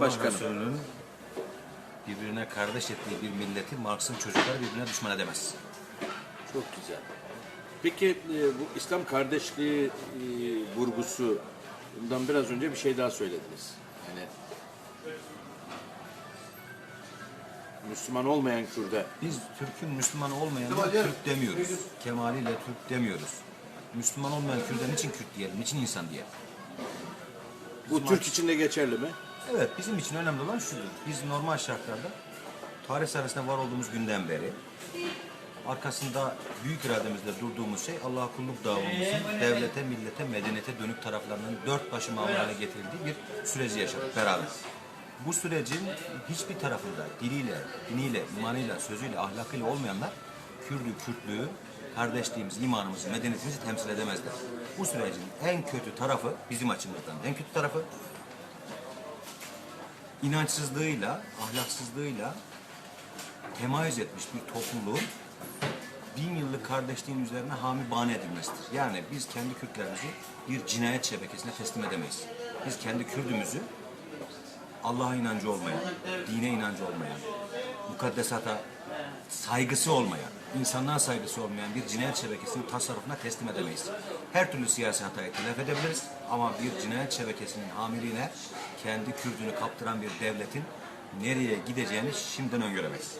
Başkanım. Resulü'nün birbirine kardeş ettiği bir milleti Marx'ın çocukları birbirine düşman edemez. Çok güzel. Peki e, bu İslam kardeşliği e, vurgusu bundan biraz önce bir şey daha söylediniz. Yani Müslüman olmayan Kürt'e Biz Türk'ün Müslüman olmayanına Türk demiyoruz. Kemaliyle Türk demiyoruz. Müslüman olmayan Kürt'e niçin Kürt diyelim, niçin insan diyelim? bu Türk için de geçerli mi? Evet, bizim için önemli olan şudur. Biz normal şartlarda tarih sahnesinde var olduğumuz günden beri arkasında büyük irademizle durduğumuz şey Allah'a kulluk davamızın devlete, millete, medeniyete dönük taraflarının dört başı mamur hale getirildiği bir süreci yaşadık beraber. Bu sürecin hiçbir tarafında diliyle, diniyle, imanıyla, sözüyle, ahlakıyla olmayanlar Kürdü, Kürtlüğü, kardeşliğimizi, imanımızı, medeniyetimizi temsil edemezler. Bu sürecin en kötü tarafı bizim açımızdan en kötü tarafı inançsızlığıyla, ahlaksızlığıyla temayüz etmiş bir topluluğun bin yıllık kardeşliğin üzerine hami bani edilmesidir. Yani biz kendi Kürtlerimizi bir cinayet şebekesine teslim edemeyiz. Biz kendi Kürdümüzü Allah'a inancı olmayan, dine inancı olmayan, mukaddesata saygısı olmayan, insanlığa saygısı olmayan bir cinayet şebekesinin tasarrufuna teslim edemeyiz. Her türlü siyasi hatayı telef edebiliriz ama bir cinayet şebekesinin amirine kendi Kürdünü kaptıran bir devletin nereye gideceğini şimdiden öngöremeyiz.